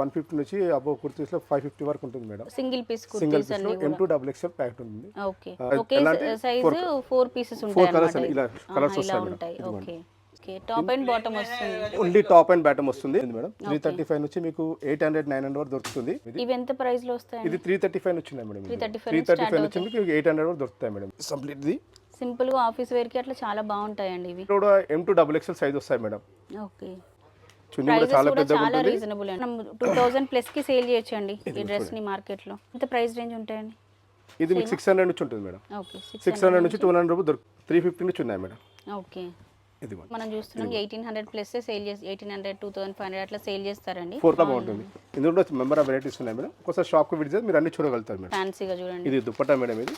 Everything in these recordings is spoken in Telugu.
వన్ ఫిఫ్టీ నుంచి అబౌవ్ కుర్తీస్లో ఫైవ్ ఫిఫ్టీ వరకు ఉంటుంది madam. Single piece single kurtis పీస్లో M two double XL packet ఉంటుంది. ఓకే. అంటే సైజ్ ఫోర్ పీసెస్ ఫోర్ ఉంటాయి కలర్స్ అన్నమాట. ఇలా కలర్స్ వస్తాయి. Okay. Okay top and bottom వస్తుంది. ఓన్లీ టాప్ అండ్ బ్యాటమ్ వస్తుంది. మేడం. త్రీ థర్టీ ఫైవ్ నుంచి మీకు ఎయిట్ హండ్రెడ్ నైన్ హండ్రెడ్ వరకు దొరుకుతుంది. ఇది ఇవి ఎంత ప్రైస్లో వస్తాయండి ఇది త్రీ థర్టీ ఫైవ్ నుంచి మేడం. 335 త్రీ నుంచి థర్టీ ఫైవ్ నుంచి మీకు ఎయిట్ హండ్రెడ్ వరకు దొరుకుతాయి మేడం. కంప్లీట్ ఇది. సింపుల్గా ఆఫీస్ వేర్కి అట్లా చాలా బాగుంటాయండి ఇవి. ఇక్కడ కూడా M two double XL size వస్తాయి మేడం. ఓకే. చున్నీ కూడా చాలా పెద్దగా చాలా ఉంటుంది. రీజనబుల్ అండి మనం టూ థౌసండ్ ప్లస్కి సేల్ చేయొచ్చండి ఈ డ్రెస్ని మార్కెట్లో ఎంత ప్రైస్ రేంజ్ ఉంటాయండి? ఇది మీకు సిక్స్ హండ్రెడ్ నుంచి ఉంటుంది మేడం. ఓకే సిక్స్ హండ్రెడ్ నుంచి టూ హండ్రెడ్ రూపీస్ దొరుకు త్రీ ఫిఫ్టీ నుంచి ఉన్నాయి మేడం. ఓకే ఇది మనం చూస్తున్నాం ఎయిటీన్ హండ్రెడ్ ప్లస్ సేల్ చేసి eighteen hundred two thousand five hundred అట్లా సేల్ చేస్తారండి. ఫోర్ కా బాగుంటుంది. ఇందులో మెంబర్ ఆఫ్ వెరైటీస్ ఉన్నాయి మేడం. ఒకసారి షాప్కి చేస్తే మీరు అన్ని చూడగలుగుతారు మేడం. ఫ్యాన్సీగా చూడండి. ఇది దుప్పట్టా మేడం ఇది.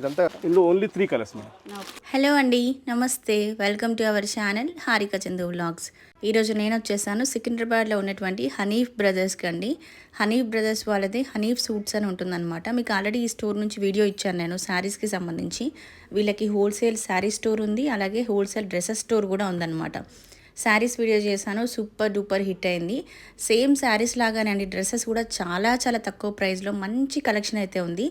ఇదంతా ఇందులో only three colours madam hello అండి నమస్తే. Welcome to our channel Harika Chandu vlogs ఈరోజు నేను వచ్చేసాను సికింద్రాబాద్లో ఉన్నటువంటి హనీఫ్ బ్రదర్స్కి అండి. హనీఫ్ బ్రదర్స్ వాళ్ళది హనీఫ్ సూట్స్ అని ఉంటుందన్నమాట. మీకు ఆల్రెడీ ఈ స్టోర్ నుంచి వీడియో ఇచ్చాను నేను శారీస్కి సంబంధించి. వీళ్ళకి హోల్సేల్ శారీ స్టోర్ ఉంది అలాగే హోల్సేల్ డ్రెస్సెస్ స్టోర్ కూడా ఉందన్నమాట. శారీస్ వీడియో చేశాను సూపర్ డూపర్ హిట్ అయింది. సేమ్ శారీస్ లాగానే అండి డ్రెస్సెస్ కూడా చాలా చాలా తక్కువ ప్రైస్లో మంచి కలెక్షన్ అయితే ఉంది.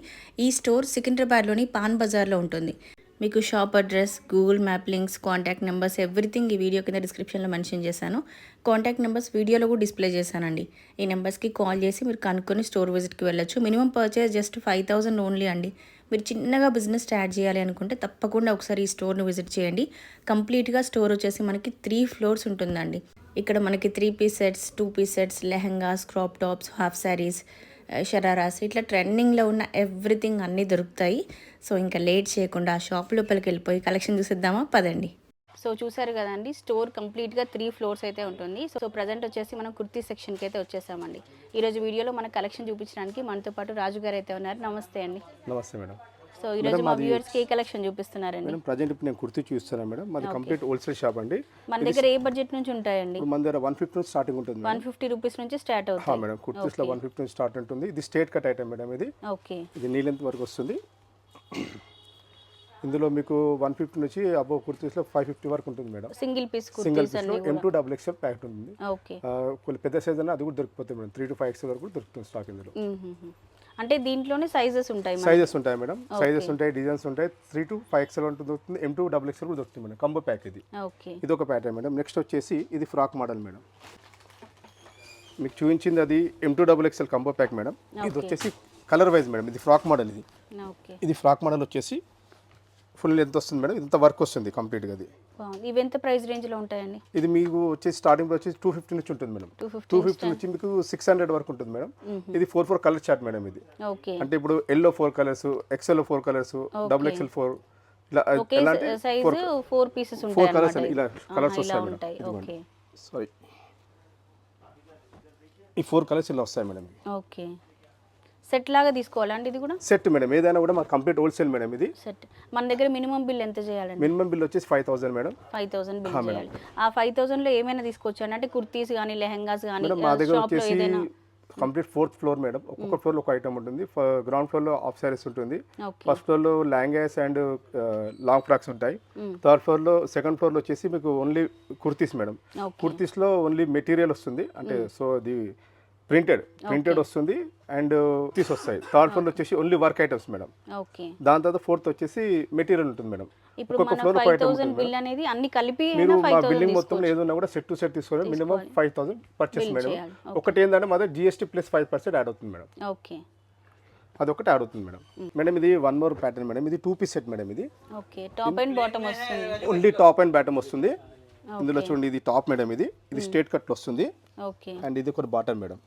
ఈ స్టోర్ సికింద్రాబాద్లోని పాన్ బజార్లో ఉంటుంది. మీకు shop address Google map links contact numbers everything ఈ వీడియో కింద డిస్క్రిప్షన్లో మెన్షన్ చేశాను. కాంటాక్ట్ నెంబర్స్ వీడియోలో కూడా డిస్ప్లే చేశానండి. ఈ నెంబర్స్కి కాల్ చేసి మీరు కనుక్కొని స్టోర్ విజిట్కి వెళ్ళొచ్చు. Minimum purchase just five thousand only అండి. మీరు చిన్నగా బిజినెస్ స్టార్ట్ చేయాలి అనుకుంటే తప్పకుండా ఒకసారి ఈ స్టోర్ను విజిట్ చేయండి. కంప్లీట్గా స్టోర్ వచ్చేసి మనకి త్రీ ఫ్లోర్స్ ఉంటుందండి. ఇక్కడ మనకి three piece sets two piece sets lehengas crop tops half saris shararas ఇట్లా ట్రెండింగ్లో ఉన్న ఎవ్రీథింగ్ అన్నీ దొరుకుతాయి. సో ఇంకా లేట్ చేయకుండా ఆ షాప్ లోపలికి వెళ్ళిపోయి కలెక్షన్ చూసిద్దామా? పదండి. సో చూసారు కదండి స్టోర్ కంప్లీట్గా త్రీ ఫ్లోర్స్ అయితే ఉంటుంది. సో ప్రజెంట్ వచ్చేసి మనం కుర్తీ సెక్షన్కి అయితే వచ్చేసామండి. ఈరోజు వీడియోలో మన కలెక్షన్ చూపించడానికి మనతో పాటు రాజు గారు అయితే ఉన్నారు. నమస్తే అండి. నమస్తే మేడం. సో ఈరోజు మా వ్యూవర్స్కి ఏ కలెక్షన్ చూపిస్తున్నారండి? మేడం ప్రజెంట్ ఇప్పుడు నేను కుర్తీ చూస్తున్నాను మేడం. మాది కంప్లీట్ హోల్సేల్ షాప్ అండి. మన దగ్గర ఏ బడ్జెట్ నుంచి ఉంటాయండి? మన దగ్గర వన్ ఫిఫ్టీ నుంచి స్టార్టింగ్ ఉంటుంది వన్ ఫిఫ్టీ రూపీస్ నుంచి స్టార్ట్ హా అవుతాయి మేడం కుర్తీస్లో వన్ ఫిఫ్టీ నుంచి స్టార్ట్ ఉంటుంది. ఇది స్టేట్ కట్ ఐటమ్ మేడం ఇది. ఓకే. ఇది నీ లెంత్ వరకు వస్తుంది. ఇందులో మీకు వన్ ఫిఫ్టీ నుంచి అబౌవ్ కుర్తీస్లో ఫైవ్ ఫిఫ్టీ వరకు ఉంటుంది madam. Single piece single kurtis పీస్లో M two double XL packet ఉంటుంది కొన్ని పెద్ద సైజ్ అన్న అది కూడా దొరికిపోతుంది madam. Three to five XL వరకు కూడా దొరుకుతుంది స్టాక్ ఇందులో. అంటే దీంట్లోనే సైజెస్ ఉంటాయి. సైజెస్ ఉంటాయి మేడం. సైజెస్ ఉంటాయి డిజైన్స్ ఉంటాయి. త్రీ టు ఫైవ్ ఎక్స్ఎల్ ఉంటుంది దొరుకుతుంది. ఎం టూ డబుల్ ఎక్స్ఎల్ కూడా దొరుకుతుంది మేడం. కంబో ప్యాక్ ఇది. ఇది ఒక ప్యాటర్న్ మేడం. నెక్స్ట్ వచ్చేసి ఇది ఫ్రాక్ మోడల్ మేడం. మీకు చూపించింది అది M two double XL combo pack madam. ఇది వచ్చేసి కలర్ వైజ్ మేడం. ఇది ఫ్రాక్ మోడల్ ఇది. ఇది ఫ్రాక్ మోడల్ వచ్చేసి ఫుల్ ఎంత వస్తుంది మేడం. ఇంత వర్క్ వస్తుంది కంప్లీట్గా అది. ఇవి ఎంత ప్రైస్ రేంజ్లో ఉంటాయండి? ఇది మీకు వచ్చేసి స్టార్టింగ్లో వచ్చేసి టూ ఫిఫ్టీ నుంచి ఉంటుంది మేడం. టూ ఫిఫ్టీ నుంచి మీకు సిక్స్ హండ్రెడ్ వరకు ఉంటుంది మేడం. ఇది four four colour chart madam ఇది. ఓకే. అంటే ఇప్పుడు L four colours XL four colours double XL four ఇలా ఫోర్ పీసెస్ ఫోర్ కలర్స్. ఇలా కలర్స్ వస్తాయి మేడం. సారీ ఈ ఫోర్ కలర్స్ ఇలా వస్తాయి మేడం. ఓకే. సెట్ లాగా తీసుకోవాలండి ఇది కూడా? Set madam. ఏదైనా కూడా మాకు కంప్లీట్ హోల్సేల్ మేడం ఇది. సెట్ మన దగ్గర మినిమం బిల్ ఎంత చేయాలండి? మినిమం బిల్ వచ్చేసి five thousand madam. Five thousand bill చేయాలి. ఆ ఫైవ్ థౌసండ్లో ఏమైనా తీసుకోవచ్చు? అంటే కుర్తీస్ కానీ లెహంగాస్ కానీ మా దగ్గర వచ్చేసి కంప్లీట్ ఫోర్త్ ఫ్లోర్ మేడం. ఒక్కొక్క ఫ్లోర్లో ఒక ఐటమ్ ఉంటుంది. గ్రౌండ్ ఫ్లోర్లో ఆఫ్ సారీస్ ఉంటుంది. ఫస్ట్ ఫ్లోర్లో లాంగాస్ అండ్ లాంగ్ ఫ్రాక్స్ ఉంటాయి. థర్డ్ ఫ్లోర్లో సెకండ్ ఫ్లోర్లో వచ్చేసి మీకు ఓన్లీ కుర్తీస్ మేడం. కుర్తీస్లో ఓన్లీ మెటీరియల్ వస్తుంది. అంటే సో అది ప్రింటెడ్ ప్రింటెడ్ వస్తుంది అండ్ కుర్తీస్ వస్తాయి థర్డ్ ఫ్లోర్ వచ్చేసి only work items madam okay. దాని తర్వాత ఫోర్త్ వచ్చేసి మెటీరియల్ ఉంటుంది మేడం ఇప్పుడు ఒక్కొక్క మన ఫ్లోర్ ఫైవ్ థౌసండ్ బిల్ అనేది అన్ని కలిపి మీరు మా బిల్డింగ్ మొత్తం ఏదైనా కూడా సెట్ టు సెట్ తీసుకోవాలి. Minimum five thousand purchase madam. ఒకటి ఏంటంటే మా దగ్గర GST plus five percent add అవుతుంది మేడం ఓకే. అదొకటి యాడ్ అవుతుంది మేడం మేడం ఇది వన్ మోర్ ప్యాటర్న్ మేడం ఇది టూ పీస్ సెట్ మేడం ఇది. ఓకే. టాప్ అండ్ బాటమ్ వస్తుంది. ఓన్లీ టాప్ అండ్ బాటమ్ వస్తుంది. ఇందులో చూడండి ఇది టాప్ మేడం ఇది. ఇది స్ట్రేట్ కట్ వస్తుంది. ఓకే. అండ్ ఇది ఒక బాటమ్ మేడం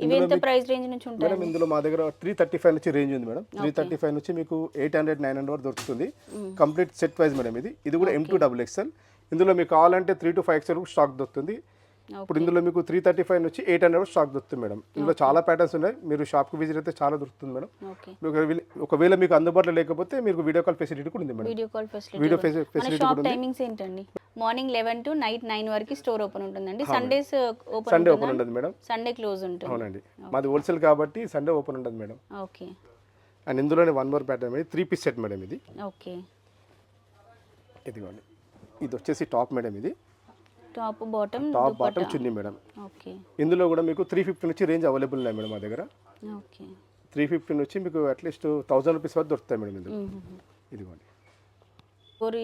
ఇవి ఎంత ప్రైస్ రేంజ్ నుంచి ఉంటాయి? మేడం ఇందులో మా దగ్గర త్రీ థర్టీ ఫైవ్ నుంచి రేంజ్ ఉంది మేడం. త్రీ థర్టీ ఫైవ్ నుంచి మీకు ఎయిట్ హండ్రెడ్ నైన్ హండ్రెడ్ వరకు దొరుకుతుంది. కంప్లీట్ సెట్ వైజ్ మేడం ఇది. ఇది కూడా ఎం టూ డబుల్ ఎక్స్ఎల్ ఇందులో మీకు కావాలంటే three to five XL stock దొరుకుతుంది. ఇప్పుడు ఇందులో మీకు త్రీ థర్టీ ఫైవ్ నుంచి ఎయిట్ హండ్రెడ్ స్టాక్ దొరుకుతుంది మేడం. ఇందులో చాలా ప్యాటర్న్స్ ఉన్నాయి. మీరు షాప్కి విజిట్ అయితే చాలా దొరుకుతుంది మేడం. మీకు ఒకవేళ- మీకు అందుబాటులో లేకపోతే మీకు వీడియో కాల్ ఫెసిలిటీ కూడా ఉంది madam. Video call facility video facility కూడా టైమింగ్స్ ఏంటండి? Morning eleven to night nine వరకు స్టోర్ ఓపెన్ ఉంటుందండి. సండేస్ ఓపెన్ సండే ఓపెన్ ఉండదు మేడం. సండే క్లోజ్ ఉంటుంది. అవునండి. మాది హోల్సేల్ కాబట్టి సండే ఓపెన్ ఉండదు మేడం. ఓకే అండ్ ఇందులోనే వన్ మోర్ ప్యాటర్న్ ఇది త్రీ పీస్ సెట్ మేడం ఇది. ఓకే ఇదిగోండి. ఇది వచ్చేసి టాప్ మేడం ఇది. Top bottom top bottom chunni madam. Okay. ఇందులో కూడా మీకు త్రీ ఫిఫ్టీ నుంచి రేంజ్ అవైలబుల్ ఉన్నాయి మేడం మా దగ్గర. ఓకే. త్రీ ఫిఫ్టీ నుంచి మీకు అట్లీస్ట్ థౌసండ్ రూపీస్ వరకు దొరుకుతాయి మేడం ఇందులో. ఇదిగోండి. కోరి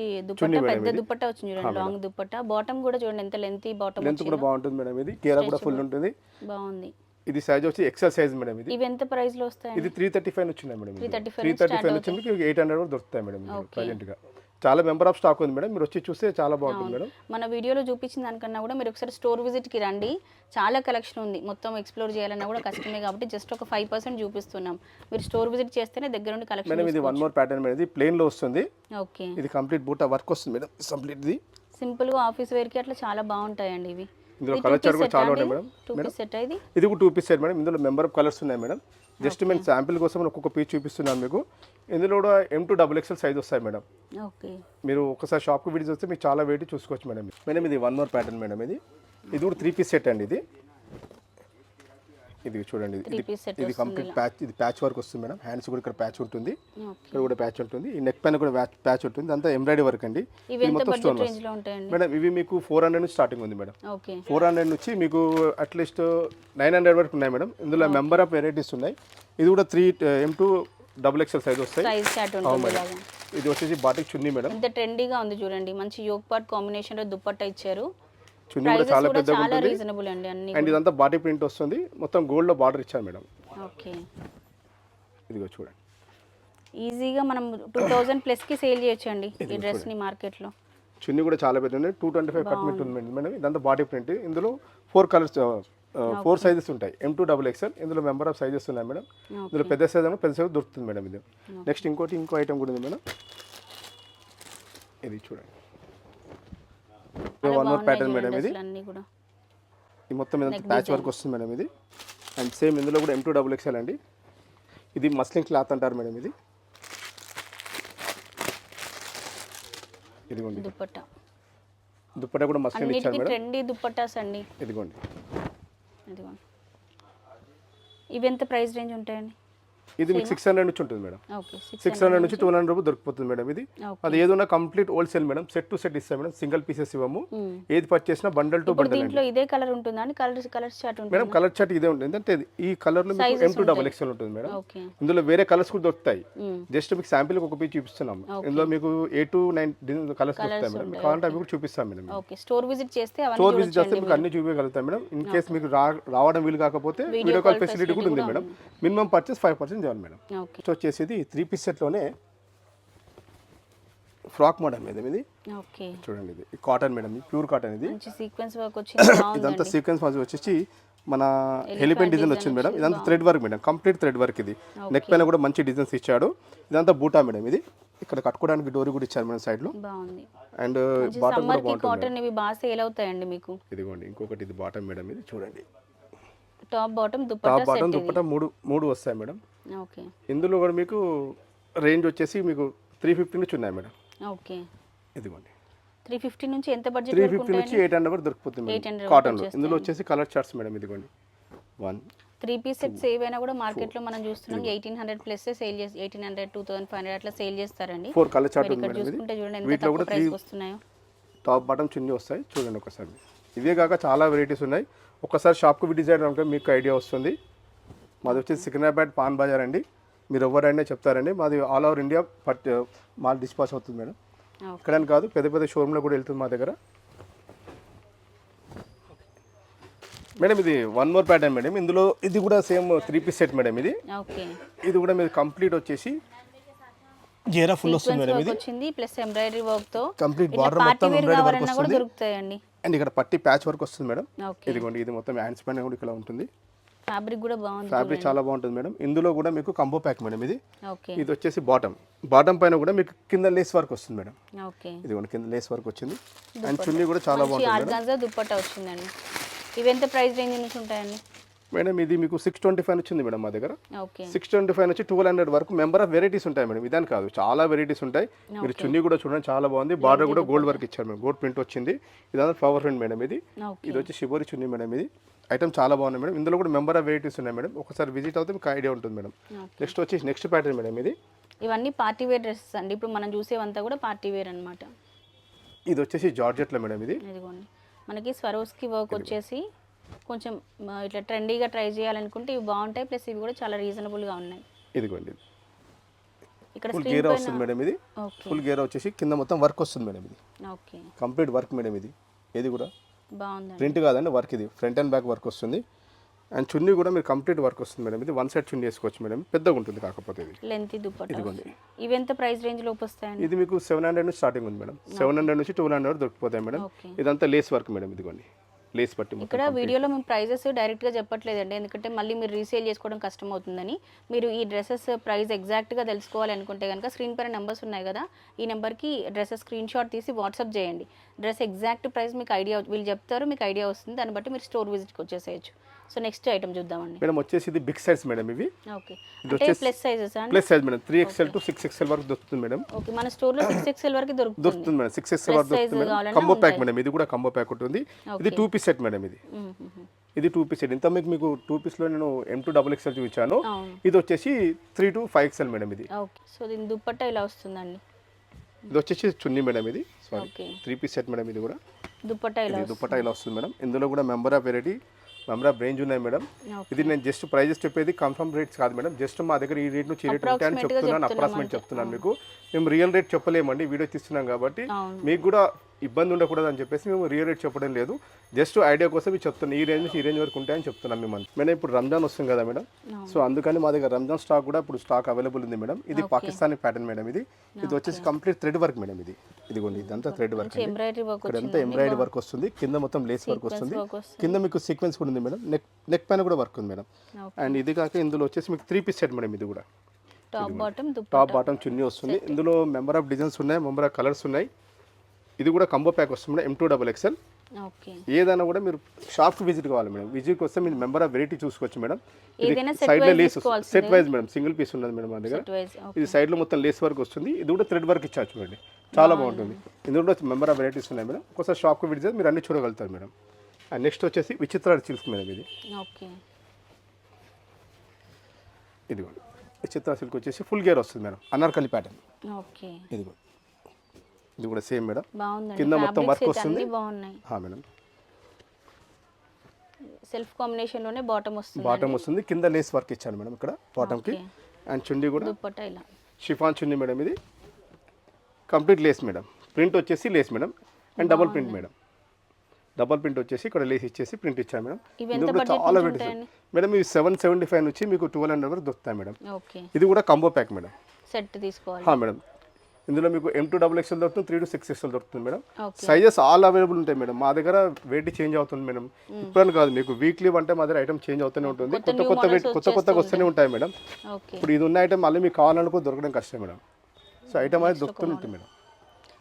పెద్ద దుపట్టా వచ్చింది చూడండి లాంగ్ దుపట్టా. బాటమ్ కూడా చూడండి ఎంత లెంతీ బాటమ్ లెంత్ కూడా బాగుంటుంది మేడం ఇది. గేరా కూడా ఫుల్ ఉంటుంది. బాగుంది. ఇది సైజ్ వచ్చి ఎక్సెల్ సైజ్ మేడం ఇది. ఇవి ఎంత ప్రైస్లో వస్తాయండి? ఇది త్రీ థర్టీ ఫైవ్ వచ్చినాయి మేడం 335 త్రీ థర్టీ ఫైవ్ నుంచి మీకు ఎయిట్ హండ్రెడ్ కూడా దొరుకుతాయి మేడం ప్రజెంట్గా. చాలా మెంబర్ ఆఫ్ స్టాక్ ఉంది మేడం. మీరు వచ్చి చూస్తే చాలా బాగుంటుంది మేడం. మన వీడియోలో చూపించిన దానికన్నా కూడా మీరు ఒకసారి స్టోర్ విజిట్కి రండి. చాలా కలెక్షన్ ఉంది. మొత్తం ఎక్స్ప్లోర్ చేయాలన్నా కూడా కష్టమే కాబట్టి జస్ట్ ఒక ఫైవ్ పర్సెంట్ చూపిస్తున్నాం. మీరు స్టోర్ విజిట్ చేస్తేనే దగ్గర నుండి కలెక్షన్ మేడం ఇది వన్ మోర్ ప్యాటర్న్ మేడం. ఇది ప్లేన్లో వస్తుంది. ఓకే. ఇది కంప్లీట్ బూటా వర్క్ వస్తుంది మేడం. కంప్లీట్ ఇది. సింపుల్గా ఆఫీస్ వేర్కి అట్లా చాలా బాగుంటాయండి ఇవి. ఇందులో కలర్ చార్ట్ కూడా చాలా ఉన్నాయి మేడం. సెట్ ఇది? కూడా టూ పీస్ సెట్ మేడం. ఇందులో మెంబర్ ఆఫ్ కలర్స్ ఉన్నాయి మేడం. జస్ట్ మేము శాంపిల్ కోసం ఒక్కొక్క పీస్ చూపిస్తున్నాను మీకు. ఇందులో కూడా M to double XL size వస్తాయి మేడం. మీరు ఒకసారి షాప్కి విడిచి వస్తే మీకు చాలా వెయిట్ చూసుకోవచ్చు మేడం. మేడం ఇది వన్ మోర్ ప్యాటర్న్ మేడం ఇది. ఇది కూడా త్రీ పీస్ సెట్ అండి ఇది. ఇది చూడండి ఇది- ఇది కంప్లీట్ ప్యాచ్ ఇది ప్యాచ్ వర్క్ వస్తుంది మేడం. హ్యాండ్స్ కూడా ఇక్కడ ప్యాచ్ ఉంటుంది. ఇక్కడ కూడా ప్యాచ్ ఉంటుంది. ఈ నెక్ పైన కూడా ప్యాచ్ ఉంటుంది. అంతా ఎంబ్రాయిడరీ వర్క్ అండి. ఇది మొత్తం స్టోన్ మేడం ఇవి మీకు ఫోర్ హండ్రెడ్ నుంచి స్టార్టింగ్ ఉంది మేడం. ఫోర్ హండ్రెడ్ నుంచి మీకు అట్లీస్ట్ నైన్ హండ్రెడ్ వరకు ఉన్నాయి మేడం. ఇందులో మెంబర్ ఆఫ్ వెరైటీస్ ఉన్నాయి. ఇది కూడా three M to double XL size వస్తాయి. ఇది వచ్చేసి బాటిక్ చున్నీ మేడం. ఎంత ట్రెండీగా ఉంది చూడండి. మంచి యోగ్ పాట్ కాంబినేషన్లో దుపట్టా ఇచ్చారు. చున్నీ కూడా చాలా పెద్దగా ఉంటుంది. రీజనబుల్ అండి ఇదంతా బాడీ ప్రింట్ వస్తుంది. మొత్తం గోల్డ్లో బార్డర్ ఇచ్చారు మేడం. ఓకే ఇదిగో చూడండి. ఈజీగా మనం టూ థౌజండ్ ప్లస్కి సేల్ చేయొచ్చండి ఈ డ్రెస్ని మార్కెట్లో చున్నీ కూడా చాలా పెద్ద ఉంది. టూ ట్వంటీ ఫైవ్ కట్ ఉంది మేడం. ఇదంతా బాడీ ప్రింట్ ఇందులో ఫోర్ కలర్స్ ఫోర్ సైజెస్ ఉంటాయి. ఎం టూ డబుల్ ఎక్స్ఎల్ ఇందులో మెంబర్ ఆఫ్ సైజెస్ ఉన్నాయి మేడం. ఇందులో పెద్ద సైజ్ పెద్ద సైజ్ దొరుకుతుంది మేడం ఇది. నెక్స్ట్ ఇంకోటి ఇంకో ఐటమ్ కూడా ఉంది మేడం. ఇది చూడండి. వన్ మోర్ ప్యాటర్న్ మేడం ఇది. అన్నీ కూడా. ఇది మొత్తం ఇదంతా ప్యాచ్ వర్క్ వస్తుంది మేడం ఇది. అండ్ సేమ్ ఇందులో కూడా ఎం టూ డబుల్ ఎక్స్ఎల్ అండి. ఇది మస్లిన్ క్లాత్ అంటారు మేడం ఇది. ఇదిగోండి. దుపట్టా దుప్పట కూడా మస్లిన్ ఇచ్చారు మేడం ట్రెండీ దుపట్టాస్ అండి. ఇదిగోండి. ఇదిగోండి. ఇవి ఎంత ప్రైస్ రేంజ్ ఉంటాయండి? ఇది మీకు సిక్స్ హండ్రెడ్ నుంచి ఉంటుంది మేడం. సిక్స్ హండ్రెడ్ నుంచి టూ హండ్రెడ్ రూపీస్ దొరికిపోతుంది మేడం ఇది. అది ఏదైనా complete wholesale madam. Set to set ఇస్తాం మేడం. సింగిల్ పీసెస్ ఇవ్వము. ఏది పర్చేస్ చేసినా బండల్ టు బండల్ దీంట్లో ఇదే కలర్ ఉంటుందా అండి? కలర్ కలర్ చార్ట్ ఉంటుంది మేడం కలర్ చార్ట్ ఇదే ఉంటుంది. అంటే ఈ కలర్లో మీకు ఎం టూ డబల్ ఎక్స్ఎల్ ఉంటుంది మేడం. ఇందులో వేరే కలర్స్ కూడా దొరుకుతాయి. జస్ట్ మీకు శాంపిల్ ఒక పీస్ చూపిస్తున్నాం. ఇందులో మీకు ఏ టు నైన్ కలర్స్ దొరుకుతాయి మేడం. మీకు కావాలంటే అవి కూడా చూపిస్తాం మేడం స్టోర్ విజిట్ చేస్తే స్టోర్ విజిట్ చేస్తే మీకు అన్ని చూపించగలుగుతాం మేడం. ఇన్ కేస్ మీకు రావడం వీలు కాకపోతే వీడియో కాల్ ఫెసిలిటీ కూడా ఉంది madam. Minimum purchase five percent చేయాలి మేడం. ఓకే. నెక్స్ట్ వచ్చేసి త్రీ పీస్ సెట్లోనే ఫ్రాక్ మోడల్ మీద ఇది. ఓకే. చూడండి ఇది. కాటన్ మేడం ఇది. ప్యూర్ కాటన్ ఇది సీక్వెన్స్ వర్క్ ఇదంతా సీక్వెన్స్ మాది వచ్చేసి మన హెలిపెన్ డిజైన్ వచ్చింది మేడం. ఇదంతా thread work madam complete thread work ఇది. నెక్ పైన కూడా మంచి డిజైన్స్ ఇచ్చాడు. ఇదంతా బూటా మేడం ఇది. ఇక్కడ కట్టుకోవడానికి డోరీ కూడా ఇచ్చారు మేడం సైడ్లో. బాగుంది. అండ్ బాటమ్ కూడా బాగుంటుంది కాటన్ ఇవి బాగా సేల్ అవుతాయండి మీకు. ఇదిగోండి ఇంకొకటి ఇది బాటమ్ మేడం ఇది. చూడండి. Top bottom top dupatta bottom set dupatta మూడు మూడు వస్తాయి మేడం. ఓకే. ఇందులో కూడా మీకు రేంజ్ వచ్చేసి మీకు త్రీ ఫిఫ్టీ నుంచి ఉన్నాయి మేడం. ఓకే. ఇదిగోండి. త్రీ ఫిఫ్టీ నుంచి ఎంత బడ్జెట్ త్రీ ఫిఫ్టీ నుంచి ఎయిట్ హండ్రెడ్ వరకు దొరుకుతుంది 800 మేడం వరకు కాటన్లో ఇందులో వచ్చేసి కలర్ చార్ట్స్ మేడం ఇదిగోండి. వన్ త్రీ పీస్ సెట్స్ ఏవైనా కూడా మార్కెట్లో మనం చూస్తున్నాం. ఎయిటీన్ హండ్రెడ్ ప్లస్ సేల్ చేసి eighteen hundred two thousand five hundred అట్లా సేల్ చేస్తారండి. ఫోర్ కలర్ చార్ట్ ఇక్కడ చూసుకుంటే చూడండి ఎంత తక్కువ ప్రైస్ వస్తున్నాయో. టాప్ బాటమ్ చున్నీ వస్తాయి. చూడండి ఒకసారి. ఇవే కాక చాలా వెరైటీస్ ఉన్నాయి. ఒకసారి షాప్కి విజిట్ చేయడం అంటే మీకు ఐడియా వస్తుంది. మాది వచ్చేసి సికింద్రాబాద్ పాన్ బజార్ అండి. మీరు ఎవరైనా చెప్తారండి మాది ఆల్ ఓవర్ ఇండియా పట్ మాల్ డిస్పాచ్ అవుతుంది మేడం. ఓకే. ఇక్కడని కాదు పెద్ద పెద్ద షోరూమ్లో కూడా వెళ్తుంది మా దగ్గర. మేడం ఇది వన్ మోర్ ప్యాటర్న్ మేడం. ఇందులో ఇది కూడా same three piece set madam ఇది. ఓకే. ఇది కూడా మీరు కంప్లీట్ వచ్చేసి జేరా ఫుల్ వస్తుంది మేడం ఇది. వచ్చింది ప్లస్ ఎంబ్రాయిడరీ వర్క్తో. కంప్లీట్ బార్డర్ మొత్తం ఎంబ్రాయిడరీ వర్క్ వస్తుంది. దొరుకుతాయండి. అండ్ ఇక్కడ పట్టి ప్యాచ్ వర్క్ వస్తుంది మేడం. ఇదిగోండి ఇది మొత్తం హ్యాండ్స్ పైన కూడా ఇక్కడ ఉంటుంది. ఫ్యాబ్రిక్ కూడా బాగుంది ఫ్యాబ్రిక్ చాలా బాగుంటుంది మేడం. ఇందులో కూడా మీకు కంబో ప్యాక్ మేడం ఇది. ఓకే. ఇది వచ్చేసి బాటమ్ బాటమ్ పైన కూడా మీకు కింద లేస్ వర్క్ వస్తుంది మేడం. ఓకే. ఇదిగోండి కింద లేస్ వర్క్ వచ్చింది. అండ్ చున్నీ కూడా చాలా బాగుంటుంది దుప్పట్టా వచ్చిందండి ఇవి ఎంత ప్రైస్ రేంజ్ నుంచి ఉంటాయండి? మేడం ఇది మీకు సిక్స్ ట్వంటీ ఫైవ్ వచ్చింది మేడం మా దగ్గర. సిక్స్ ట్వంటీ ఫైవ్ నుంచి ట్వెల్వ్ హండ్రెడ్ వరకు మెంబర్ ఆఫ్ వెరైటీస్ ఉంటాయి మేడం. ఇదని కాదు చాలా వెరైటీస్ ఉంటాయి. మీరు చున్నీ కూడా చూడండి చాలా బాగుంది. బార్డర్ కూడా గోల్డ్ వర్క్ ఇచ్చారు మేడం. గోల్డ్ ప్రింట్ వచ్చింది. ఇదంతా ఫ్లవర్ ప్రింట్ మేడం ఇది. ఇది వచ్చి షిబోరి చున్నీ మేడం ఇది. ఐటమ్ చాలా బాగున్నాయి మేడం. ఇందులో కూడా మెంబర్ ఆఫ్ వెరైటీస్ ఉన్నాయి మేడం. ఒకసారి విజిట్ అవుతే మీకు ఐడియా ఉంటుంది మేడం. నెక్స్ట్ వచ్చి నెక్స్ట్ ప్యాటర్న్ మేడం ఇది. ఇవన్నీ పార్టీ వేర్ డ్రెస్సెస్ అండి. ఇప్పుడు మనం చూసేవంతా కూడా పార్టీ వేర్ అన్నమాట. ఇది వచ్చేసి జార్జెట్లో మేడం ఇది. మనకి స్వరోస్కి వర్క్ వచ్చేసి కొంచెం ఇట్లా ట్రెండీగా ట్రై చేయాలనుకుంటే ఇవి బాగుంటాయి ప్లస్ ఇవి కూడా చాలా రీజనబుల్గా ఉన్నాయి. ఇదిగోండి ఇక్కడ ఫుల్ గేరా వస్తుంది మేడం ఇది. ఫుల్ గేరా వచ్చేసి కింద మొత్తం వర్క్ వస్తుంది మేడం ఇది. ఓకే కంప్లీట్ వర్క్ మేడం ఇది. ఏది కూడా? బాగుందండి. ప్రింట్ కాదండి వర్క్ ఇది. ఫ్రంట్ అండ్ బ్యాక్ వర్క్ వస్తుంది. అండ్ చున్నీ కూడా మీరు కంప్లీట్ వర్క్ వస్తుంది మేడం ఇది. వన్ సైడ్ చున్నీ వేసుకోవచ్చు మేడం. పెద్దగా ఉంటుంది కాకపోతే ఇది. లెంత్ దుప్పట్ట ఇదిగోండి. ఇవి ఎంత ప్రైస్ రేంజ్ లోపు వస్తాయండి? ఇది మీకు సెవెన్ హండ్రెడ్ నుంచి స్టార్టింగ్ ఉంది మేడం. సెవెన్ హండ్రెడ్ నుంచి టూ హండ్రెడ్ వరకు దొరికిపోతాయి మేడం. ఇదంతా లేస్ వర్క్ మేడం ఇదిగోండి. లేస్ మొత్తం ఇక్కడ వీడియోలో మేము ప్రైజెస్ డైరెక్ట్గా చెప్పట్లేదండి. ఎందుకంటే మళ్ళీ మీరు రీసేల్ చేసుకోవడం కష్టం అవుతుందని మీరు ఈ డ్రెస్సెస్ ప్రైస్ ఎగ్జాక్ట్గా తెలుసుకోవాలి అనుకుంటే కనుక స్క్రీన్ పైన నెంబర్స్ ఉన్నాయి కదా. ఈ నెంబర్కి డ్రెస్సెస్ స్క్రీన్ షాట్ తీసి వాట్సాప్ చేయండి. డ్రెస్ ఎగ్జాక్ట్ ప్రైస్ మీకు ఐడియా వీళ్ళు చెప్తారు మీకు ఐడియా వస్తుంది. దాన్ని బట్టి మీరు స్టోర్ విజిట్కి వచ్చేసేయచ్చు. సో నెక్స్ట్ ఐటమ్ చూద్దామండి. మేడం వచ్చేసి ఇది బిగ్ సైజ్ మేడం ఇవి. ఓకే. అంటే ప్లస్ సైజెస్ అండి? Plus size madam. Three XL to six XL వరకు దొరుకుతుంది మేడం. ఓకే మన స్టోర్లో సిక్స్ ఎక్స్ఎల్ వరకు దొరుకుతుంది. దొరుకుతుంది మేడం. సిక్స్ ఎక్స్ఎల్ వరకు దొరుకుతుంది కంబో ప్యాక్. మేడం. ఇది కూడా కంబో ప్యాక్ ఉంటుంది ఇది. టూ పీస్ సెట్ మేడం ఇది. ఇది టూ పీస్ సెట్ ఇంత మీకు మీకు టూ పీస్లో నేను ఎం టూ డబుల్ ఎక్స్ఎల్ చూపించాను. ఇది వచ్చేసి three to five XL madam ఇది. ఓకే. సో దీని దుప్పట్ట ఇలా వస్తుందండి. ఇది వచ్చేసి చున్నీ మేడం ఇది. త్రీ పీస్ సెట్ మేడం ఇది కూడా. దుప్పట్ట ఇలా ఇది దుపట్టా ఇలా వస్తుంది మేడం ఇందులో కూడా member of variety member of range ఉన్నాయి మేడం. ఇది నేను జస్ట్ ప్రైజెస్ చెప్పేది కన్ఫర్మ్ రేట్స్ కాదు మేడం జస్ట్ మా దగ్గర ఈ రేట్ నుంచి రేట్ ఉంటాయని చెప్తున్నాను చెప్తున్నాం అప్రాక్సిమేట్. చెప్తున్నాను మీకు. మేము రియల్ రేట్ చెప్పలేమండి వీడియో తీస్తున్నాం కాబట్టి. మీకు కూడా ఇబ్బంది ఉండకూడదు అని చెప్పేసి మేము రియల్ రేట్ చెప్పడం లేదు. జస్ట్ ఐడియా కోసం ఇది చెప్తున్నాను ఈ రేంజ్ నుంచి ఈ రేంజ్ వరకు ఉంటాయని చెప్తున్నాం మేము. మేడం ఇప్పుడు రంజాన్ వస్తుంది కదా మేడం? సో అందుకని మా దగ్గర రంజాన్ స్టాక్ కూడా ఇప్పుడు స్టాక్ అవైలబుల్ ఉంది మేడం. ఇది పాకిస్తానీ ప్యాటర్న్ మేడం ఇది. ఇది వచ్చేసి కంప్లీట్ థ్రెడ్ వర్క్ మేడం ఇది. ఇదిగోండి ఇదంతా థ్రెడ్ వర్క్ మంచి ఎంబ్రాయిడరీ వర్క్ వస్తుంది. కింద మొత్తం లేస్ వర్క్ వస్తుంది. కింద మీకు సీక్వెన్స్ కూడా ఉంది మేడం. నెక్ నెక్ పైన కూడా వర్క్ ఉంది మేడం. అండ్ ఇది కాక ఇందులో వచ్చేసి మీకు త్రీ పీస్ సెట్ మేడం ఇది కూడా. Top bottom top bottom chunni వస్తుంది. ఇందులో మెంబర్ ఆఫ్ డిజైన్స్ ఉన్నాయి మెంబర్ ఆఫ్ కలర్స్ ఉన్నాయి. ఇది కూడా కంబో ప్యాక్ వస్తుంది madam M to double XL ఏదైనా కూడా మీరు షాప్కి విజిట్ కావాలి మేడం. విజిట్కి వస్తే మీరు మెంబర్ ఆఫ్ వెరైటీ చూసుకోవచ్చు మేడం. సైడ్లో wise lace. Set wise madam single piece ఉన్నది మేడం మా దగ్గర. ఇది సైడ్లో మొత్తం లేస్ వర్క్ వస్తుంది. ఇది కూడా థ్రెడ్ వర్క్ ఇచ్చారు చూడండి. చాలా బాగుంటుంది. ఇందులో మెంబర్ ఆఫ్ వెరైటీస్ ఉన్నాయి మేడం. ఒకసారి షాప్కి విజిట్ చేస్తే మీరు అన్ని చూడగలుగుతారు మేడం. అండ్ నెక్స్ట్ వచ్చేసి విచిత్ర సిల్క్ మేడం ఇది. ఇది కూడా విచిత్ర సిల్క్ వచ్చేసి ఫుల్ గేర్ వస్తుంది మేడం. Anarkali pattern okay. ఇది కూడా ఇది సేమ్ మేడం. కింద మొత్తం వర్క్ వస్తుంది. అన్నీ బాగున్నాయి. హా మేడం. సెల్ఫ్ కాంబినేషన్లోనే బాటమ్ వస్తుంది బాటమ్ వస్తుంది. కింద లేస్ వర్క్ ఇచ్చాను మేడం ఇక్కడ బాటమ్కి. Okay. అండ్ చుండి కూడా. దుప్పట్ట ఇలా. షిఫాన్ చున్నీ మేడం ఇది. Complete lace madam. ప్రింట్ వచ్చేసి lace madam. And double print madam. Double print వచ్చేసి ఇక్కడ లేస్ ఇచ్చేసి ప్రింట్ ఇచ్చాను మేడం. ఇవి ఇందులో చాలా వెరైటీస్? మేడం ఇవి సెవెన్ సెవెంటీ ఫైవ్ నుంచి మీకు ట్వెల్వ్ హండ్రెడ్ వరకు దొరుకుతాయి మేడం. ఓకే. ఇది కూడా కంబో ప్యాక్ మేడం. సెట్ తీసుకోవాలి. హా మేడం. ఇందులో మీకు ఎం టూ డబుల్ ఎక్స్ఎల్ దొరుకుతుంది త్రీ టు సిక్స్ ఎక్స్ఎల్ దొరుకుతుంది మేడం. సైజెస్ ఆల్ అవైలబుల్ ఉంటాయి మేడం. మా దగ్గర వెయిట్ చేంజ్ అవుతుంది మేడం. ఇప్పుడని కాదు మీకు వీక్లీ అంటే మా దగ్గర ఐటమ్ చేంజ్ అవుతూనే ఉంటుంది. కొత్త కొత్త వెయిట్ కొత్త కొత్తగా వస్తూనే ఉంటాయి. మేడం. ఇప్పుడు ఇది ఉన్న ఐటమ్ మళ్ళీ మీకు కావాలనుకో దొరకడం కష్టం మేడం. సో ఐటమ్ అనేది దొరుకుతూనే ఉంటుంది మేడం.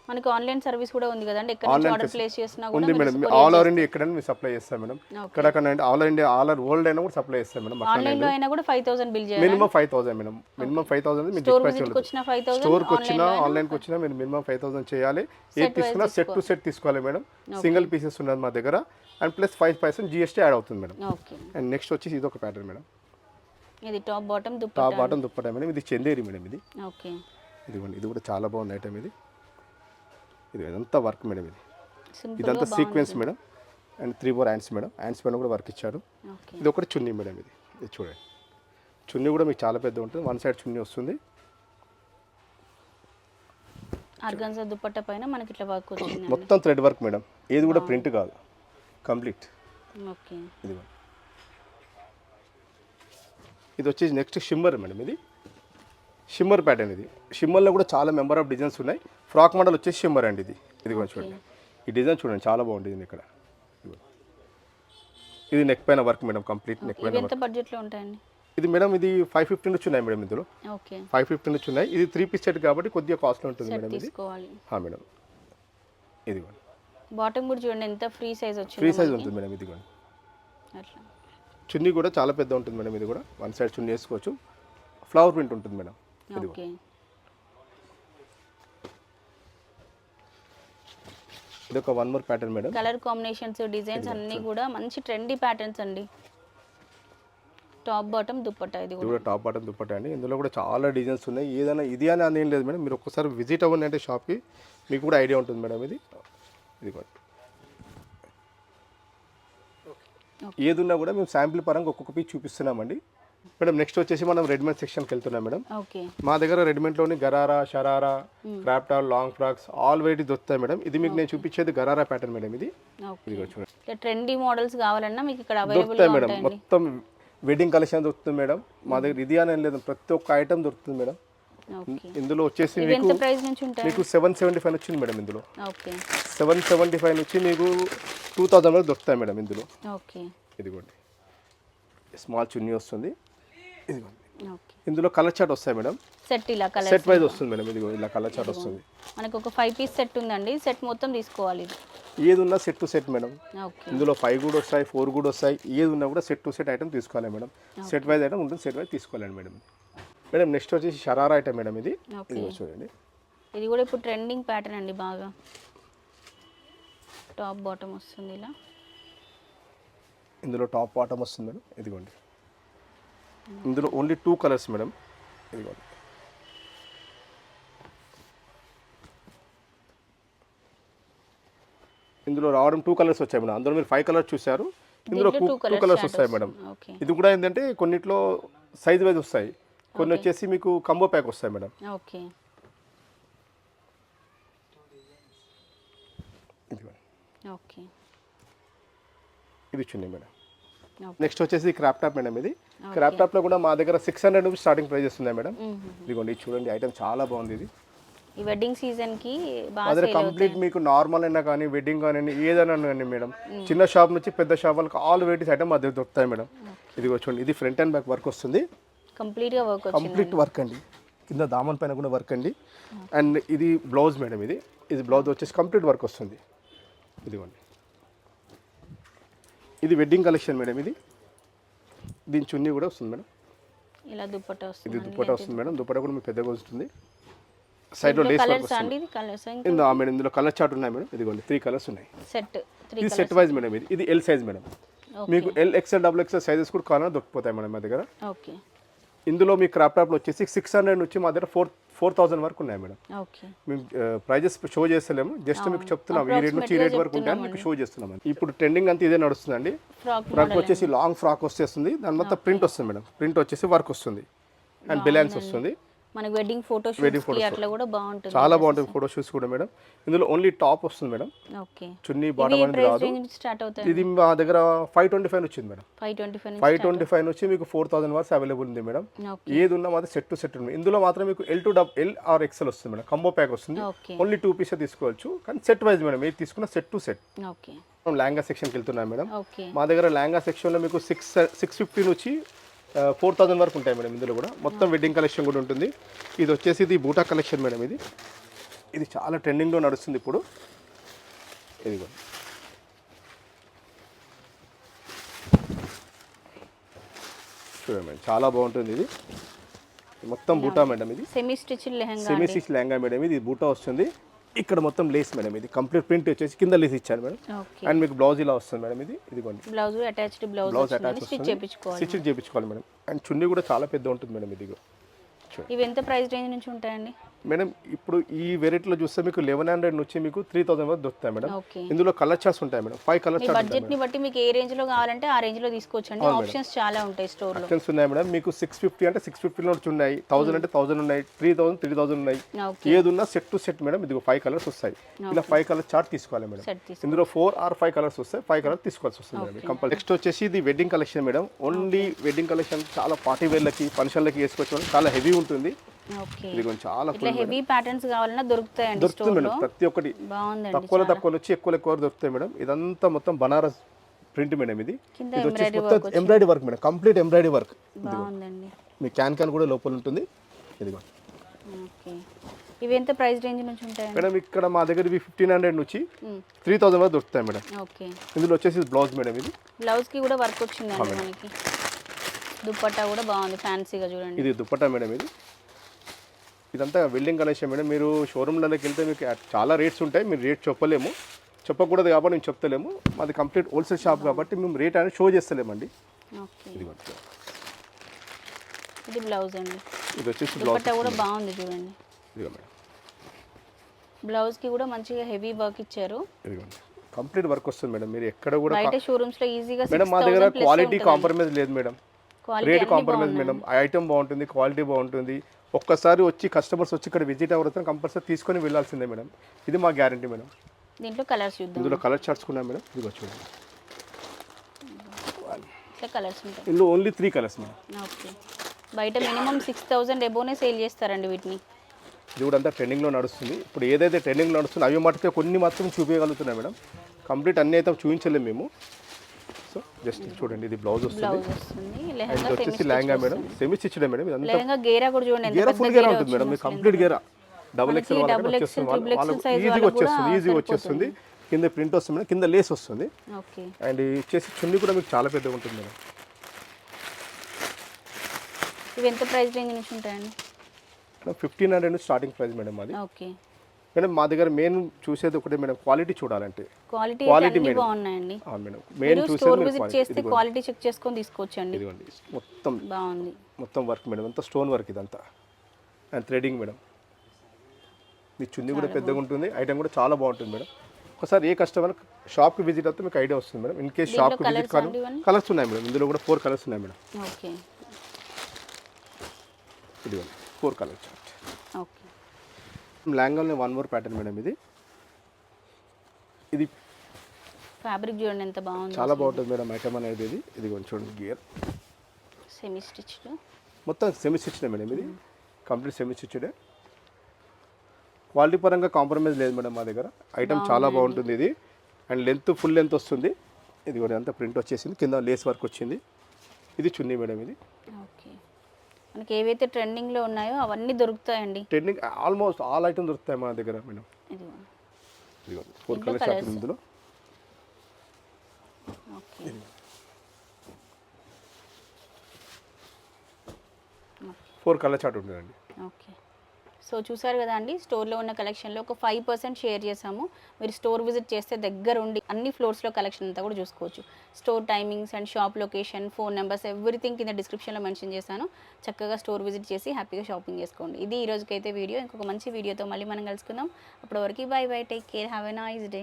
మనకి ఆన్లైన్ సర్వీస్ కూడా ఉంది కదండి. ఎక్కడ నుంచి ఆర్డర్ ప్లేస్ చేసినా ఉంది మేడం. ఆల్ ఓవర్ ఇండియా ఎక్కడైనా మీరు సప్లై చేస్తాం madam. ఎక్కడక్కడ all India all over world అయినా కూడా సప్లై చేస్తాం మేడం ఆన్లైన్లో అయినా కూడా ఫైవ్ థౌసండ్ బిల్ చేయాలి minimum five thousand madam. Minimum five thousand మీరు స్టోర్ విజిట్కి వచ్చిన ఫైవ్ స్టోర్కి థౌసండ్ వచ్చినా ఆన్లైన్కి వచ్చినా మీరు మినిమం ఫైవ్ థౌసండ్ చేయాలి. ఏది Set wise తీసుకున్నా సెట్ టు సెట్ తీసుకోవాలి. మేడం. సింగిల్ పీసెస్ ఉన్నది మా దగ్గర. And plus five percent GST add అవుతుంది మేడం. ఓకే. అండ్ నెక్స్ట్ వచ్చేసి ఇది ఒక ప్యాటర్న్ మేడం. ఇది top bottom top dupatta bottom dupatta madam. ఇది చందేరి మేడం ఇది. ఓకే. ఇదిగోండి ఇది కూడా చాలా బాగుంది ఐటమ్ ఇది. ఇది ఇదంతా వర్క్ మేడం ఇది. ఇదంతా sequence madam and three four hands madam hands పైన కూడా వర్క్ ఇచ్చారు. ఓకే. ఇది ఒకటి చున్నీ మేడం ఇది ఇది చూడండి. చున్నీ కూడా మీకు చాలా పెద్ద ఉంటుంది వన్ సైడ్ చున్నీ వస్తుంది. ఆర్గన్జా పైన మనకి ఇట్లా వర్క్ వచ్చింది మొత్తం థ్రెడ్ వర్క్ మేడం ఏది కూడా ప్రింట్ కాదు కంప్లీట్. ఓకే. ఇది ఇది వచ్చేసి నెక్స్ట్ షిమ్మర్ మేడం ఇది. షిమ్మర్ ప్యాటర్న్ ఇది. షిమ్మర్లో కూడా చాలా మెంబర్ ఆఫ్ డిజైన్స్ ఉన్నాయి. ఫ్రాక్ మోడల్ వచ్చేసి షిమ్మర్ అండి ఇది. ఇది కొంచెం చూడండి. ఈ డిజైన్ చూడండి చాలా బాగుంటుంది ఇక్కడ. ఇదిగో. ఇది నెక్ పైన వర్క్ మేడం కంప్లీట్ నెక్ పైన ఎంత బడ్జెట్లో ఉంటాయండి? ఇది మేడం ఇది ఫైవ్ ఫిఫ్టీ నుంచి ఉన్నాయి మేడం ఇందులో. ఓకే. ఫైవ్ ఫిఫ్టీ నుంచి ఉన్నాయి ఇది త్రీ పీస్ సెట్ కాబట్టి కొద్దిగా కాస్ట్ ఉంటుంది మేడం ఇది. తీసుకోవాలి. హా మేడం. ఇది బాటమ్ కూడా చూడండి ఎంత ఫ్రీ సైజ్ ఫ్రీ వచ్చింది సైజ్ ఉంటుంది మేడం ఇది కూడా చున్నీ కూడా చాలా పెద్ద ఉంటుంది మేడం ఇది కూడా. వన్ సైడ్ చున్నీ వేసుకోవచ్చు. ఫ్లవర్ ప్రింట్ ఉంటుంది మేడం. ఇది ఇది ఒక one more pattern madam colour combinations designs అన్నీ కూడా మంచి ట్రెండీ ప్యాటర్న్స్ అండి. టాప్ బాటమ్ దుప్పట్ట ఇది కూడా. టాప్ బాటమ్ దుప్పట అండి. ఇందులో కూడా చాలా డిజైన్స్ ఉన్నాయి. ఏదైనా ఇది అని అని లేదు మేడం మీరు ఒక్కసారి విజిట్ అవ్వండి అంటే షాప్కి మీకు కూడా ఐడియా ఉంటుంది మేడం ఇది. ఇది కూడా ఏది ఉన్నా కూడా మేము శాంపిల్ పరంగా ఒక్కొక్క పీస్ చూపిస్తున్నామండి. మేడం నెక్స్ట్ వచ్చేసి మనం రెడీమేడ్ సెక్షన్కి వెళ్తున్నాం మేడం. ఓకే. మా దగ్గర రెడీమేడ్లోని gharara sharara crop top long frocks all variety దొరుకుతాయి మేడం. ఇది మీకు నేను చూపించేది గరారా ప్యాటర్న్ మేడం ఇది. ఓకే. ఇదిగో చూడండి. ట్రెండీ మోడల్స్ కావాలన్నా మీకు ఇక్కడ అవైలబుల్ దొరుకుతాయి మేడం. మొత్తం వెడ్డింగ్ కలెక్షన్ దొరుకుతుంది మేడం. మా దగ్గర ఇది అని లేదు. ప్రతి ఒక్క ఐటమ్ దొరుకుతుంది మేడం. ఓకే. ఇందులో వచ్చేసి మీకు ఎంత ప్రైస్ నుంచి ఉంటాయి? మీకు సెవెన్ సెవెంటీ ఫైవ్ వచ్చింది మేడం ఇందులో. ఓకే. సెవెన్ సెవెంటీ ఫైవ్ నుంచి మీకు టూ థౌజండ్ వరకు దొరుకుతాయి మేడం ఇందులో. ఓకే. ఇదిగోండి. స్మాల్ చున్నీ వస్తుంది. ఇదిగోండి ఓకే. ఇందులో కలర్ చార్ట్ వస్తాయి మేడం. సెట్ ఇలా కలర్ సెట్ వైజ్ వస్తుంది మేడం. ఇదిగో ఇలా కలర్ చార్ట్ వస్తుంది. మనకు ఒక ఫైవ్ పీస్ సెట్ ఉందండి. సెట్ మొత్తం తీసుకోవాలి ఇది. ఏది ఉన్నా set to set madam. Okay. ఇందులో ఫైవ్ కూడా వస్తాయి ఫోర్ కూడా వస్తాయి. ఏది ఉన్నా కూడా సెట్ టు సెట్ ఐటమ్ తీసుకోవాలి మేడం. సెట్ వైజ్ ఐటమ్ ఉంటుంది సెట్ వైజ్ తీసుకోవాలండి మేడం. మేడం నెక్స్ట్ వచ్చేసి షరారా ఐటమ్ మేడం ఇది. ఇదిగో చూడండి. ఇది కూడా ఇప్పుడు ట్రెండింగ్ ప్యాటర్న్ అండి బాగా. టాప్ బాటమ్ వస్తుంది ఇలా. ఇందులో టాప్ బాటమ్ వస్తుంది మేడం. ఇదిగోండి. ఇందులో ఓన్లీ టూ కలర్స్ మేడం ఇదిగోండి ఇందులో రావడం టూ కలర్స్ వచ్చాయి మేడం అందులో మీరు ఫైవ్ కలర్స్ చూసారు ఇందులో టూ కలర్స్ వస్తాయి మేడం ఇది కూడా ఏంటంటే కొన్నిట్లో సైజ్ వైజ్ వస్తాయి. కొన్ని వచ్చేసి మీకు కంబో ప్యాక్ వస్తాయి మేడం ఓకే ఇది చున్నీ మేడం నెక్స్ట్ వచ్చేసి క్రాప్ టాప్ మేడం ఇది. క్రాప్ టాప్లో కూడా మా దగ్గర six hundred rupees starting prices ఉన్నాయి మేడం ఇదిగోండి ఇది చూడండి ఐటమ్ చాలా బాగుంది ఇది. ఈ వెడ్డింగ్ సీజన్కి దగ్గర కంప్లీట్ మీకు నార్మల్ అయినా కానీ వెడ్డింగ్ కానీ ఏదైనా కానీ మేడం చిన్న షాప్ నుంచి పెద్ద షాప్ వాళ్ళకి ఆల్ వెరైటీస్ ఐటమ్ మా దగ్గర దొరుకుతాయి మేడం ఇది చూడండి ఇది ఫ్రంట్ అండ్ బ్యాక్ వర్క్ వస్తుంది. కంప్లీట్గా వర్క్ కంప్లీట్ వర్క్ అండి. కింద దామన్ పైన కూడా వర్క్ అండి. అండ్ ఇది బ్లౌజ్ మేడం ఇది. ఇది బ్లౌజ్ వచ్చేసి కంప్లీట్ వర్క్ వస్తుంది. ఇదిగోండి. ఇది వెడ్డింగ్ కలెక్షన్ మేడం ఇది. దీని చున్నీ కూడా వస్తుంది మేడం ఇలా దుప్పట్టా ఇది వస్తుంది దుప్పట వస్తుంది మేడం దుప్పట కూడా మీకు పెద్దగా వస్తుంది. లేస్ కలర్స్ వస్తుంది. అండి ఇది మేడం ఇందులో కలర్ చార్ట్ ఉన్నాయి మేడం ఇదిగోండి త్రీ కలర్స్ ఉన్నాయి. సెట్ ఇది సెట్ వైజ్ మేడం ఇది. ఇది ఎల్ సైజ్ మేడం మీకు L XL double XL sizes కూడా కావాలన్నా దొరికిపోతాయి మేడం మా దగ్గర. ఓకే ఇందులో మీ క్రాప్ టాప్లో వచ్చేసి సిక్స్ హండ్రెడ్ నుంచి మా దగ్గర ఫోర్ ఫోర్ థౌసండ్ వరకు ఉన్నాయి మేడం. మేము ప్రైజెస్ షో చేస్తలేము. జస్ట్ మీకు చెప్తున్నాం ఈ రేట్ నుంచి ఈ రేట్ వరకు ఉంటాయని మీకు షో చేస్తున్నాం ఇప్పుడు ట్రెండింగ్ అంతా ఇదే నడుస్తుందండి. ఫ్రాక్ వచ్చేసి లాంగ్ ఫ్రాక్ వచ్చేస్తుంది దాని మొత్తం ప్రింట్ వస్తుంది మేడం. ప్రింట్ వచ్చేసి వర్క్ వస్తుంది. అండ్. బిలాన్స్ వస్తుంది. మనకి వెడ్డింగ్ ఫోటో కి అట్లా కూడా బాగుంటుంది చాలా బాగుంటుంది ఫోటో షూట్స్ కూడా మేడం. ఇందులో ఓన్లీ టాప్ వస్తుంది మేడం. ఓకే. చున్నీ బాటమ్ అనేది రాదు. స్టార్ట్ ఇది మా దగ్గర ఫైవ్ ట్వంటీ ఫైవ్ వచ్చింది madam. Five twenty five five twenty five నుంచి మీకు ఫోర్ థౌసండ్ వరకు అవైలబుల్ ఉంది మేడం. ఏది ఉన్నా మాత్రం సెట్ టు సెట్ ఉంది. ఇందులో మాత్రం మీకు L to double or XL వస్తుంది మేడం. కంబో ప్యాక్ వస్తుంది. ఓన్లీ టూ పీసెస్ తీసుకోవచ్చు. కానీ సెట్ వైజ్ మేడం ఏది తీసుకున్నా సెట్ టు సెట్ ఓకే. మనం లెహంగా సెక్షన్కి వెళ్తున్నాం మేడం. మా దగ్గర లెహంగా సెక్షన్లో మీకు సిక్స్ సిక్స్ ఫిఫ్టీ నుంచి ఫోర్ థౌసండ్ వరకు ఉంటాయి మేడం ఇందులో కూడా. మొత్తం వెడ్డింగ్ కలెక్షన్ కూడా ఉంటుంది. ఇది వచ్చేసి ఇది బూటా కలెక్షన్ మేడం ఇది. ఇది చాలా ట్రెండింగ్లో నడుస్తుంది ఇప్పుడు. ఇదిగో. చూడండి మేడం చాలా బాగుంటుంది ఇది. మొత్తం బూటా మేడం ఇది. Semi stitch lehenga semi six lehenga madam ఇది. బూటా వస్తుంది. ఇక్కడ మొత్తం లేస్ మేడం ఇది. కంప్లీట్ ప్రింట్ వచ్చేసి కింద లేస్ ఇచ్చారు మేడం అండ్ మీకు బ్లౌజ్ ఇలా వస్తుంది మేడం ఇది. ఇదిగోండి. Blouse attached blouse blouse attach stitch చేయించుకోవాలి మేడం అండ్ చున్నీ కూడా చాలా పెద్ద ఉంటుంది మేడం ఇది ఇవి ఎంత ప్రైస్ రేంజ్ నుంచి ఉంటాయండి? మేడం ఇప్పుడు ఈ వెరైటీలో చూస్తే మీకు లెవెన్ హండ్రెడ్ నుంచి మీకు త్రీ థౌసండ్ వరకు దొరుకుతాయి మేడం. ఇందులో కలర్ చార్ట్స్ ఉంటాయి మేడం. ఫైవ్ కలర్ చార్ట్ బడ్జెట్ని బట్టి మీకు ఏ రేంజ్లో కావాలంటే ఆ రేంజ్లో తీసుకోవచ్చు అండి ఆప్షన్స్ చాలా ఉంటాయి స్టోర్లో. ఆప్షన్స్ ఉన్నాయి మేడం. మీకు సిక్స్ ఫిఫ్టీ అంటే సిక్స్ ఫిఫ్టీలో ఉన్నాయి థౌసండ్ అంటే థౌసండ్ ఉన్నాయి. త్రీ థౌసండ్ త్రీ థౌసండ్ ఉన్నాయి. ఏది ఉన్నా సెట్ టు సెట్ మేడం. ఇది ఫైవ్ కలర్స్ వస్తాయి. ఇలా ఫైవ్ కలర్ చార్ట్ తీసుకోవాలి మేడం. ఇందులో ఫోర్ ఆర్ ఫైవ్ కలర్స్ వస్తాయి ఫైవ్ కలర్స్ తీసుకోవాల్సి వస్తుంది మేడం. కంపల్సరీ నెక్స్ట్ వచ్చేసి ఇది wedding collection madam. Only wedding collection చాలా పార్టీ వేర్లకి ఫంక్షన్లకి వేసుకోవచ్చు. చాలా హెవీ ఉంటుంది. ఇది కొంచెం చాలా ఇట్లా హెవీ ప్యాటర్న్స్ కావాలన్నా దొరుకుతాయండి దొరుకుతుంది స్టోర్ మేడం ప్రతి ఒక్కటి. తక్కువలో తక్కువ వచ్చి ఎక్కువ ఎక్కువ దొరుకుతాయి మేడం ఇదంతా మొత్తం బనారస్ ప్రింట్ మేడం ఇది. కింద ఇది వచ్చేసి embroidery మొత్తం embroidery work madam complete embroidery work మీ క్యాన్ క్యాన్ కూడా లోపల ఉంటుంది. ఇదిగో. ఇవి ఎంత ప్రైస్ రేంజ్ నుంచి ఉంటాయండి? మేడం ఇక్కడ మా దగ్గర ఇవి ఫిఫ్టీన్ హండ్రెడ్ నుంచి. త్రీ థౌసండ్ వరకు దొరుకుతాయి మేడం ఓకే. ఇందులో వచ్చేసి బ్లౌజ్ మేడం ఇది. బ్లౌజ్కి కూడా వర్క్ వచ్చిందండి మనకి. దుప్పట్టా కూడా బాగుంది ఫ్యాన్సీగా చూడండి. ఇది దుప్పటా మేడం ఇది. ఇదంతా వెల్డింగ్ కలెక్షన్ మేడం. మీరు షోరూమ్లలోకి వెళ్తే మీకు చాలా రేట్స్ ఉంటాయి. మీరు రేట్ చెప్పలేము. చెప్పకూడదు కాబట్టి మేము చెప్తలేము. మాది కంప్లీట్ హోల్సేల్ షాప్ కాబట్టి మేము రేట్ అనేది షో చేస్తలేమండి. ఇది బ్లౌజ్ అండి. ఇది వచ్చేసి బ్లౌజ్ దుప్పట్టా కూడా బాగుంది చూడండి. ఇదిగో మేడం. బ్లౌజ్కి కూడా మంచిగా హెవీ వర్క్ ఇచ్చారు. ఇదిగోండి. కంప్లీట్ వర్క్ వస్తుంది మేడం. మీరు ఎక్కడ కూడా బయట షోరూమ్స్లో ఈజీగా మేడం మా దగ్గర క్వాలిటీ కాంప్రమైజ్ లేదు madam. Rate compromise madam. Item బాగుంటుంది క్వాలిటీ బాగుంటుంది. ఒక్కసారి వచ్చి కస్టమర్స్ వచ్చి ఇక్కడ విజిట్ అవ్వడం కంపల్సరీ తీసుకొని వెళ్ళాల్సిందే మేడం. ఇది మా గ్యారంటీ మేడం. దీంట్లో కలర్స్ చూద్దాం. ఇందులో కలర్ చార్ట్స్ కూడా మేడం. ఇది చూడండి. ఇట్లా కలర్స్ ఉంటాయి. ఇందులో only three colours madam. Okay. బయట మినిమం సిక్స్ థౌజండ్ ఎబోనే సేల్ చేస్తారండి వీటిని. ఇది కూడా అంతా ట్రెండింగ్లో నడుస్తుంది. ఇప్పుడు ఏదైతే ట్రెండింగ్లో నడుస్తుందో అవి మటుకే కొన్ని మాత్రం చూపించగలుగుతున్నాయి మేడం. కంప్లీట్ అన్ని అయితే చూపించలేము మేము. సో జస్ట్ చూడండి ఇది బ్లౌజ్ వస్తుంది. అండ్ లెహంగా ఇది వచ్చేసి లెహంగా మేడం. సెమీ స్టిచ్డే మేడం? ఇదంతా లెహంగా గేరా కూడా చూడండి గేరా ఫుల్ గేరా ఉంటుంది మేడం. మీకు కంప్లీట్ గేరా. డబుల్ ఎక్స్ఎల్ వాళ్ళకి వచ్చేస్తుంది వాళ్ళకి ఈజీగా వచ్చేస్తుంది ఈజీగా వచ్చేస్తుంది. కింద ప్రింట్ వస్తుంది మేడం. కింద లేస్ వస్తుంది. ఓకే అండ్ ఇది వచ్చేసి చున్నీ కూడా మీకు చాలా పెద్దగా ఉంటుంది మేడం. ఇవి ఎంత ప్రైస్ రేంజ్ నుంచి ఉంటాయండి? Fifteen hundred starting price madam అది. ఓకే మేడం మా దగ్గర మెయిన్ చూసేది ఒకటే మేడం క్వాలిటీ చూడాలంటే. Quality madam. బాగున్నాయండి. ఆ మేడం మెయిన్ మీరు చూసేది స్టోర్ మీరు విజిట్ quality. చేస్తే ఇదిగోండి. క్వాలిటీ చెక్ చేసుకొని తీసుకోవచ్చండి. ఇదిగోండి. మొత్తం బాగుంది. మొత్తం వర్క్ మేడం అంతా స్టోన్ వర్క్ ఇదంతా. And threading madam. మీ చున్నీ కూడా పెద్దగా ఉంటుంది ఐటమ్ కూడా చాలా బాగుంటుంది మేడం. ఒకసారి ఏ కస్టమర్ షాప్కి విజిట్ అయితే మీకు ఐడియా వస్తుంది మేడం. ఇన్ కేస్ షాప్కి విజిట్ కాదు? కలర్స్ ఉన్నాయి మేడం. ఇందులో కూడా ఫోర్ కలర్స్ ఉన్నాయి మేడం. ఓకే. ఇదిగోండి ఫోర్ కలర్స్ ఓకే. ల్యాంగాల్ని వన్ మోర్ ప్యాటర్న్ మేడం ఇది. ఇది ఫ్యాబ్రిక్ చూడండి ఎంత బాగుంది. చాలా బాగుంటుంది మేడం ఐటమ్ అనేది ఇది. ఇదిగోండి చూడండి గియర్ సెమీ స్టిచ్డ్ మొత్తం సెమీ స్టిచ్డే మేడం ఇది. కంప్లీట్ సెమీ స్టిచ్డే క్వాలిటీ పరంగా కాంప్రమైజ్ లేదు మేడం మా దగ్గర. ఐటమ్ చాలా బాగుంటుంది ఇది. అండ్ లెంత్ ఫుల్ లెంత్ వస్తుంది. ఇది కూడా అంతా ప్రింట్ వచ్చేసింది. కింద లేస్ వర్క్ వచ్చింది. ఇది చున్నీ మేడం ఇది. ఓకే మనకి ఏవైతే ట్రెండింగ్లో ఉన్నాయో అవన్నీ దొరుకుతాయండి. ట్రెండింగ్ ఆల్మోస్ట్ ఆల్ ఐటమ్ దొరుకుతాయి మా దగ్గర మేడం. ఇది ఇదిగో ఫోర్ కలర్స్ colours. ఇందులో. ఓకే. ఫోర్ కలర్ చార్ట్ ఉంటుందండి. ఓకే. సో చూసారు కదా అండి స్టోర్లో ఉన్న కలెక్షన్లో ఒక ఫైవ్ పర్సెంట్ షేర్ చేసాము. మీరు స్టోర్ విజిట్ చేస్తే దగ్గర ఉండి అన్ని ఫ్లోర్స్లో కలెక్షన్ అంతా కూడా చూసుకోవచ్చు. Store timings and shop location phone numbers everything కింద డిస్క్రిప్షన్లో మెన్షన్ చేశాను. చక్కగా స్టోర్ విజిట్ చేసి హ్యాపీగా షాపింగ్ చేసుకోండి. ఇది ఈ రోజుకైతే వీడియో. ఇంకొక మంచి వీడియోతో మళ్ళీ మనం కలుసుకుందాం. అప్పటి వరకు bye bye take care have a nice day.